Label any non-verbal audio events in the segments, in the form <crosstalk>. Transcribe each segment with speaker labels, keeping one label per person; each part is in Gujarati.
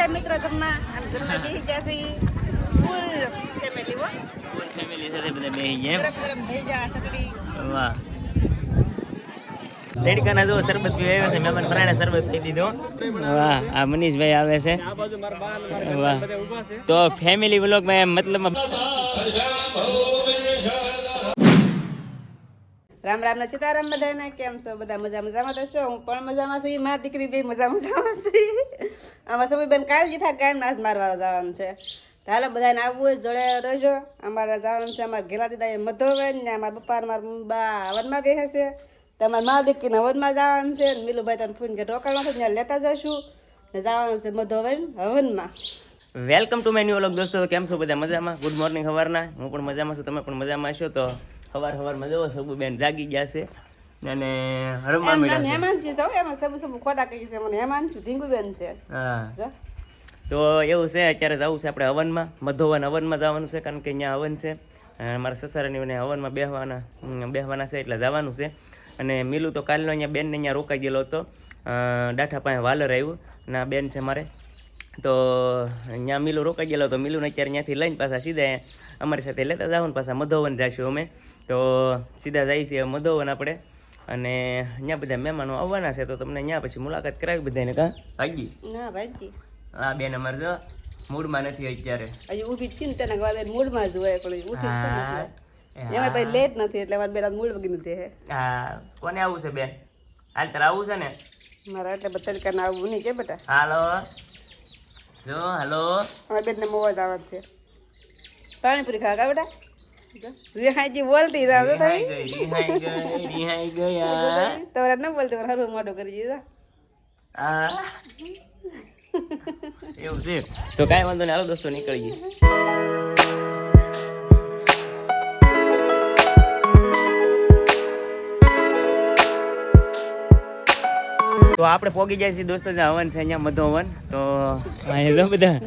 Speaker 1: બધા મિત્રો જમવા. આમ જમવા <laughs> બેસી જશે ફૂલ ફેમિલી હો.
Speaker 2: ફૂલ ફેમિલી સાથે બધા બેસી જાય
Speaker 1: ગરમ ગરમ ભેજા સકડી
Speaker 2: વાહ. દેડકાના જો શરબત પીવા આવ્યો છે મહેમાન પ્રાણે શરબત પી દીધો. વાહ આ મનીષભાઈ આવે છે. વાહ. તો ફેમિલી વ્લોગમાં મતલબ
Speaker 1: રામ રામ ને સીતારામ બધાને. કેમ છો? બધા મજા મજામાં તો છો? હું પણ મજામાં છું. મારી દીકરી બે મજા મજામાં છે. આમાં સૌ બેન કાલ જીથા કાયમ નાશ મારવા જવાનું છે. હાલો બધાને આવવું હોય જોડે રહેજો. અમારે જવાનું છે અમારા ઘેલા દીદા એ મધોબેન ને અમારા પપ્પા મારા બા હવનમાં બેસે છે. તમારા મા દીકરીને હવનમાં જવાનું છે. ને મિલુભાઈ તને ફૂન કે રોકાવાનું છે ત્યાં લેતા જશું ને જવાનું છે મધોબેન હવનમાં.
Speaker 2: Welcome to my new vlog દોસ્તો. કેમ છો બધા? મજામાં? ગુડ મોર્નિંગ સવારના. હું પણ મજામાં છું. તમે પણ મજામાં છો? તો સવાર સવારમાં જવો સબુ બેન જાગી ગયા છે. અને રમવા મળ્યા છે.
Speaker 1: છે એમાં સબુ સબુ ખોટા કહી છે મને હેમાંશી ઢીંગુબેન છે.
Speaker 2: હા. તો એવું છે અત્યારે જવું છે આપણે હવનમાં મધોવન હવનમાં જવાનું છે કારણ કે અહીંયા હવન છે. મારા સસરાની ને હવનમાં બેહવાના બેહવાના છે એટલે જવાનું છે. અને મિલું તો કાલનો અહીંયા બેનને અહીંયા રોકાઈ ગયેલો હતો. ડાઠા પાસે વાલર આવ્યું. અને આ બેન છે મારે. તો અહીંયા મિલું રોકાઈ ગયેલો તો મિલુને અત્યારે ત્યાંથી લઈને પાછા સીધા અમારી સાથે લેતા જાવ ને પાછા મધોવન જઈશું અમે. તો સીધા જઈએ છીએ મધોવન આપણે. અને અહીંયા બધા મહેમાનો આવવાના છે તો તમને અહીંયા પછી મુલાકાત કરાવી બધાને કાં? ભાગી
Speaker 1: ના ભાઈજી.
Speaker 2: હા બેન અમારે જો મૂડમાં નથી અત્યારે.
Speaker 1: હજી ઊભી ચિંતા ના ગવા મૂડમાં જ હોય પણ ઉઠી છે એમાં પછી લેટ નથી એટલે મારે બેરા મૂડ વગી નથી હે
Speaker 2: કોને આવું છે બેન? હાલ તારે આવું છે ને?
Speaker 1: મારા એટલે બધા આવવું નહીં કે બેટા?
Speaker 2: હાલો. જો હેલો.
Speaker 1: અમારા બેન ને મોવા જવાનું છે. પાણીપુરી ખાવા કા બેટા? રિહાઈજી બોલતી રાવ તો
Speaker 2: રિહાઈ રિહાઈ ગઈ રિહાઈ ગયા.
Speaker 1: તમારે ન બોલતી મારે હરવું મોઢું કરી દીધા
Speaker 2: આ. <laughs> એવું છે. તો કાંઈ વાંધો નહીં હાલો દોસ્તો નીકળીએ. તો આપણે પોગી જાય છે દોસ્તો જે હવન છે અહીંયા મધો હવન. તો અહીંયા બધા.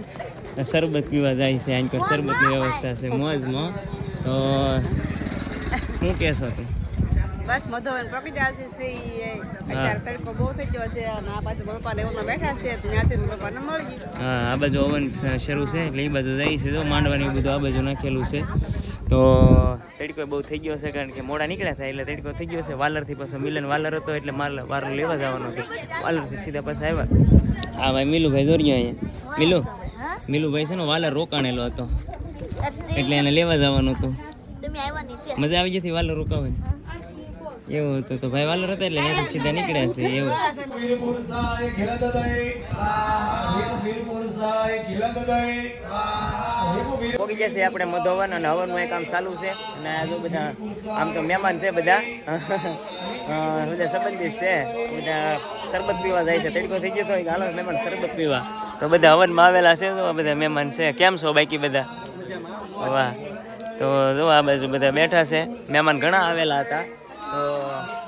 Speaker 2: શરબત પીવા જાય છે અહીં પર શરબતની વ્યવસ્થા છે મોજમાં. તો શું કહેશો તું?
Speaker 1: બસ મધોવન પકી જશે છે અત્યારે તડકો બહુ થઈ ગયો છે અને આ બેઠા છે ત્યાંથી મળી ગયું
Speaker 2: હા આ બાજુ ઓવન શરૂ છે એટલે એ બાજુ જાય છે તો માંડવાની બધું આ બાજુ નાખેલું છે. તો તડકો બહુ થઈ ગયો છે કારણ કે મોડા નીકળ્યા થાય એટલે તડકો થઈ ગયો છે. વાલરથી પાછો મિલન વાલર હતો એટલે માલ વાલર લેવા જવાનો હતો. વાલરથી સીધા પાછા આવ્યા. હા ભાઈ મિલુભાઈ દોર્યો અહીંયા. મિલુ મિલુભાઈ છે ને વાલર રોકાણેલો હતો. એટલે એને લેવા જવાનું હતું. મજા આવી જતી વાલર રોકાવાની એવું હતું તો ભાઈ વાલર હતા એટલે સીધા નીકળ્યા છે એવું. પોગી જશે આપણે મધોવન અને હવનનું એક કામ ચાલુ છે. અને જો બધા, આમ તો મહેમાન છે બધા. બધા સંબંધિત છે. બધા શરબત પીવા જાય છે. તડકો થઈ ગયો તો હાલો મહેમાન શરબત પીવા. તો બધા હવનમાં આવેલા છે. તો બધા મહેમાન છે. કેમ છો બાકી બધા? વાહ. તો જો આ બાજુ બધા બેઠા છે. મહેમાન ઘણા આવેલા હતા. તો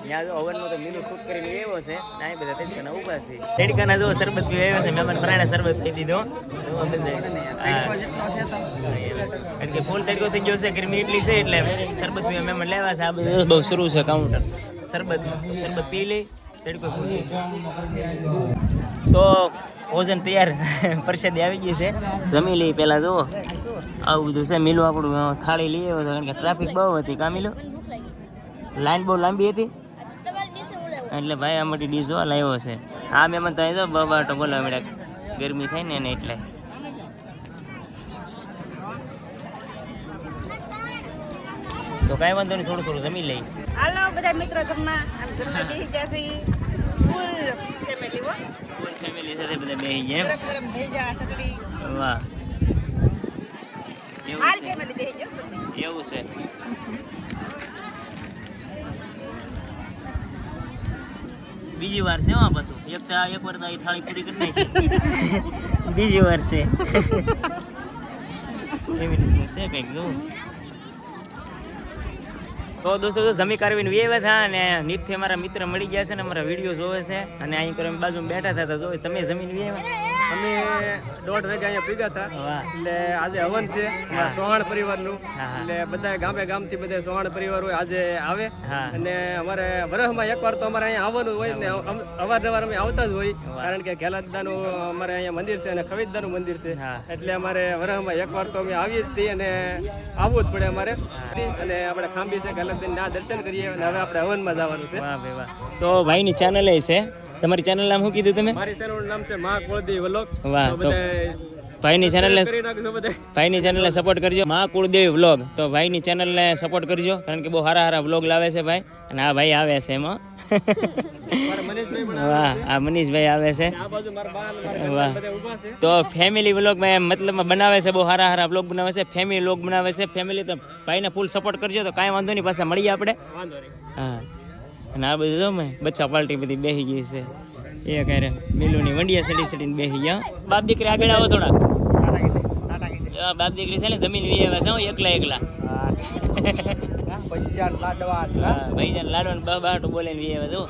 Speaker 2: ત્યાં જો હવનમાં તો મીનું શૂટ કરીને લઈ આવ્યો છે ને અહીં બધા તેડકાના ઊભા છે. તેડકાના જો શરબત પીવા આવ્યો છે મહેમાન પ્રાણે શરબત પી દીધો. કારણ કે ફૂલ તડકો થઈ ગયો છે ગરમી એટલી છે એટલે શરબત પીવા મહેમાન લેવા છે આ બધું. બહુ શરૂ છે કાઉન્ટર. શરબત શરબત પી લઈ તડકો ફૂલ તો ભોજન તૈયાર <laughs> પ્રસાદી આવી ગઈ છે. જમી લઈ પહેલા જુઓ. આવું બધું છે મીલું આપણું થાળી લઈ આવ્યો કારણ કે ટ્રાફિક બહુ હતી કા મિલું? લાઈન બહુ લાંબી હતી? એટલે ભાઈ આ મોટી ડીશ જોવા લાવ્યો છે. આ મહેમાન તો આવી જો બબાટો બોલાવા મળ્યા ગરમી થાય ને એને એટલે. તો કાંઈ વાંધો નહીં થોડું થોડું જમી લઈ
Speaker 1: હાલો બધા મિત્રો જમવા. આમ જમવા બેસી જશે. ફૂલ ફેમિલી હો.
Speaker 2: ફૂલ ફેમિલી સાથે બધા બેસી ગયા
Speaker 1: ગરમ ભેજા સકડી
Speaker 2: વાહ.
Speaker 1: હાલ
Speaker 2: એવું છે
Speaker 1: ફેમિલી બેસી જાઓ
Speaker 2: એવું છે બીજી વાર છે હા પાછું. એક તો એક વાર તો થાળી પૂરી કરી નાખી. <laughs> બીજી વાર છે. <laughs> એવી રીતનું છે કંઈક જોવું તો દોસ્તો તો જમી કરવીને વેવા થા અને નીતથી અમારા મિત્ર મળી ગયા છે ને અમારા વીડિયો જોવે છે. અને અહીં કરી બાજુમાં બેઠા થતા જોવે તમે જમીન વેવા અમે
Speaker 3: દોઢ વાગે અહીંયા ભેગા હતા એટલે આજે હવન છે. સોહાણ પરિવારનું. એટલે બધા ગામે ગામથી બધા સોહાણ પરિવાર હોય આજે આવે. અને અમારે વરસમાં એકવાર તો અમારે અહીંયા આવવાનું હોય ને અવારનવાર અમે આવતા જ હોય. કારણ કે ખેલાદાનું અમારે અહીંયા મંદિર છે અને ખરીદદાનું મંદિર છે. એટલે અમારે વરસમાં એકવાર તો અમે આવીએ જ છીએ અને આવવું જ પડે અમારે. અને આપણે ખાંભી છે ખેલાદાન ના દર્શન કરીએ અને હવે આપણે હવનમાં જવાનું છે.
Speaker 2: તો ભાઈની ચેનલ છે. તમારી ચેનલ નામ શું કીધું તમે?
Speaker 3: મારી ચેનલ નામ છે મા કુળદેવી વ્લોગ.
Speaker 2: વાહ,
Speaker 3: તો
Speaker 2: ભાઈની ચેનલને ભાઈની ચેનલને સપોર્ટ કરજો. મા કુળદેવી વ્લોગ. તો ભાઈની ચેનલને સપોર્ટ કરજો કારણ કે બહુ સારા સારા વ્લોગ લાવે છે ભાઈ. અને આ ભાઈ આવે છે એમાં. વાહ આ મનીષભાઈ આવે છે. વાહ. તો ફેમિલી વ્લોગમાં એમ મતલબમાં બનાવે છે બહુ સારા સારા વ્લોગ બનાવે છે ફેમિલી વ્લોગ બનાવે છે ફેમિલી તો ભાઈને ફૂલ સપોર્ટ કરજો તો કાંઈ વાંધો નહીં પાછા મળીએ આપણે. હા. અને આ બધું જો બચ્ચા પાર્ટી બધી બેસી ગઈ છે. એ ક્યારે મિલુની વંડિયા સડી સડીને બેસી ગયા. બાપ દીકરી આગળ આવો થોડા બાપ દીકરી છે ને, જમીન વી આવ્યા છે એકલા એકલા. ભાઈજાન ભાઈ જાન લાડવા બાબા બોલે વી આવ્યા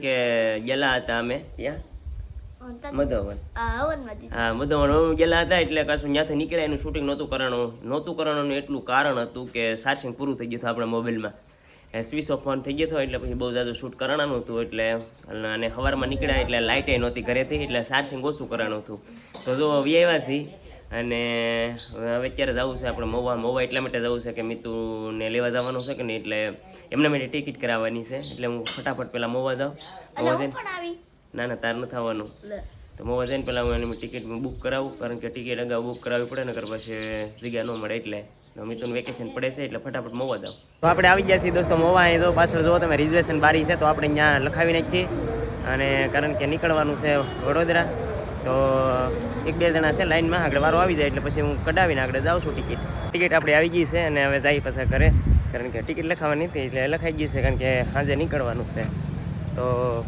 Speaker 2: આવ્યા કે ગયેલા હતા અમે ત્યાં મધવન. હા મધવન ગયેલા હતા એટલે કશું ત્યાંથી નીકળ્યા એનું શૂટિંગ નહોતું કરવાનું. નહોતું કરવાનું એટલું કારણ હતું કે ચાર્જિંગ પૂરું થઈ ગયું હતું આપણા મોબાઈલમાં. સ્વિચ ઓફ ફોન થઈ ગયો હતો એટલે પછી બહુ જાજુ શૂટ કરવાનું હતું એટલે અને સવારમાં નીકળ્યા એટલે લાઇટે નહોતી ઘરેથી એટલે ચાર્જિંગ ઓછું કરવાનું હતું. તો જો વી આવ્યા છીએ. અને હવે અત્યારે જવું છે આપણે મોવા મોવા એટલા માટે જવું છે કે મિતુને લેવા જવાનું છે કે નહીં? એટલે એમના માટે ટિકિટ કરાવવાની છે. એટલે હું ફટાફટ પહેલાં મોવા જાઉં. મોવા જઈને ના ના તાર નથી થવાનું. તો મોવા જઈને પહેલાં હું એની ટિકિટ બુક કરાવું કારણ કે ટિકિટ અગાઉ બુક કરાવવી પડે ને પછી જગ્યા ન મળે એટલે. મિતુન મિતુનું વેકેશન પડે છે એટલે ફટાફટ મોવા જાઉં. તો આપણે આવી ગયા છીએ દોસ્તો મોવા અહીં તો પાછળ જુઓ તમે રિઝર્વેશન બારી છે તો આપણે ત્યાં લખાવી નાખીએ અને કારણ કે નીકળવાનું છે વડોદરા. તો એક બે જણા છે, લાઈનમાં આગળ વારો આવી જાય એટલે પછી હું કઢાવીને આગળ જાઉં છું ટિકિટ. ટિકિટ આપણે આવી ગઈ છે અને હવે જાય પાછા ઘરે, કારણ કે ટિકિટ લખાવવાની હતી એટલે લખાઈ ગઈ છે, કારણ કે સાંજે નીકળવાનું છે. તો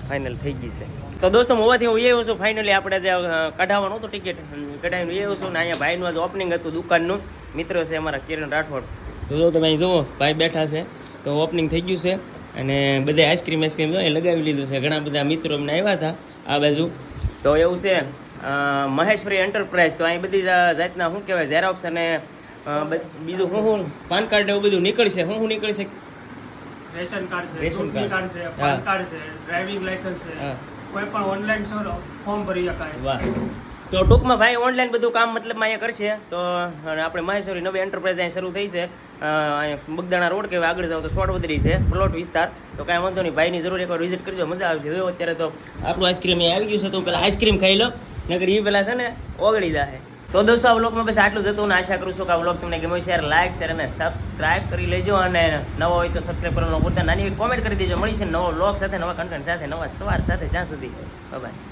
Speaker 2: ફાઇનલ થઈ ગઈ છે. તો દોસ્તો હોવાથી હું એવું છું ફાઇનલી આપણે જે કઢાવવાનું હતું ટિકિટ કઢાવીને એવું છું. ને અહીંયા ભાઈનું આજે ઓપનિંગ હતું દુકાનનું. મિત્ર છે અમારા કિરણ રાઠોડ. તો જો તમે અહીં જુઓ, ભાઈ બેઠા છે, તો ઓપનિંગ થઈ ગયું છે. અને બધે આઈસ્ક્રીમ આઈસ્ક્રીમ લગાવી લીધું છે. ઘણા બધા મિત્રો અમને આવ્યા હતા આ બાજુ. તો એવું છે મહેશ્વરી એન્ટરપ્રાઇઝ તો અહીં બધી જાતના શું કહેવાય ઝેરોક્સ અને બીજું શું શું પાન કાર્ડ એવું બધું નીકળશે શું શું નીકળશે
Speaker 4: રેશન કાર્ડ છે
Speaker 2: રેશન કાર્ડ.
Speaker 4: છે પાન કાર્ડ છે ડ્રાઇવિંગ લાયસન્સ છે કોઈ પણ ઓનલાઈન ફોર્મ ભરી શકાય.
Speaker 2: વાહ. તો ટૂંકમાં ભાઈ ઓનલાઈન બધું કામ મતલબમાં અહીંયા કરશે. તો આપણે મહેશ્વરી નવી એન્ટરપ્રાઇઝ અહીંયા શરૂ થઈ છે. અહીંયા બગદાણા રોડ કે આગળ જાવ તો સોટવદરી છે પ્લોટ વિસ્તાર. તો કાંઈ વાંધો નહીં, ભાઈની જરૂર એકવાર વિઝિટ કરજો, મજા આવશે. જો અત્યારે તો આપણું આઈસ્ક્રીમ અહીંયા આવી ગયું છે, તો પહેલાં આઈસ્ક્રીમ ખાઈ લો નગર એ પહેલાં છે ને ઓગળી જાય તો દોસ્તો, આ વ્લોગમાં બસ આટલું જતું અને આશા કરું છું કે આ વ્લોગ તમને ગમ્યો શેર લાઈક શેર અને સબસ્ક્રાઇબ કરી લેજો. અને નવો હોય તો સબસ્ક્રાઇબ કરવાનો પૂરતા નાની કોમેન્ટ કરી દેજો. મળી છે નવો વ્લોગ સાથે, નવા કન્ટેન્ટ સાથે, નવા સવાર સાથે. જ્યાં સુધી. બાય